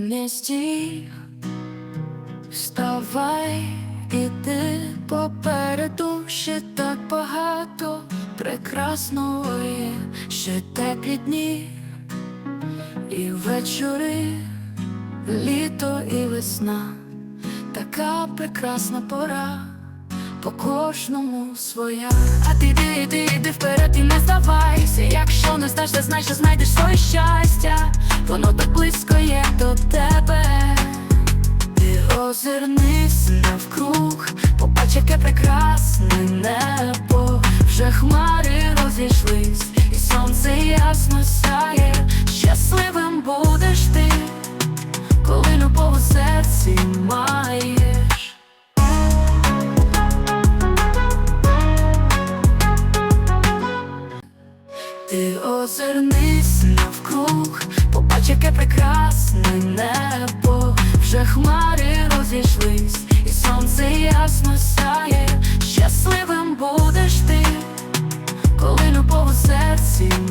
Не стій, вставай, іди попереду ще так багато прекрасного є, ще теплі дні і вечори, літо і весна, така прекрасна пора, по кожному своя. А ти йди, йди, йди вперед і не здавайся. Якщо не здашся, значить знайдеш своє щастя. Озирнись навкруг, побач, яке прекрасне небо, вже хмари розійшлись, і сонце ясно сяє, щасливим будеш ти, коли любов у серці маєш. Ти озирнись навкруг, побач, яке прекрасне небо, серці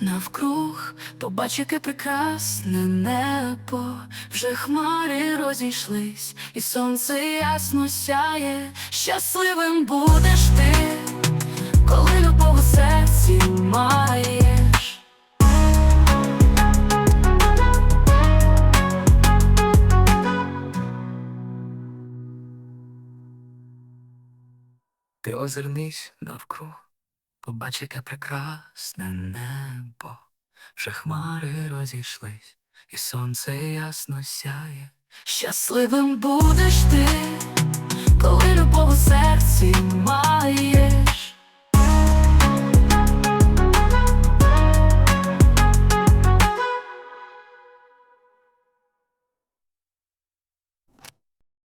навкруг, побач, яке прекрасне небо, вже хмари розійшлись, і сонце ясно сяє, щасливим будеш ти, Ти озирнись навкруг, побач, яке прекрасне небо, вже хмари розійшлись, і сонце ясно сяє. Щасливим будеш ти, коли любов у серці.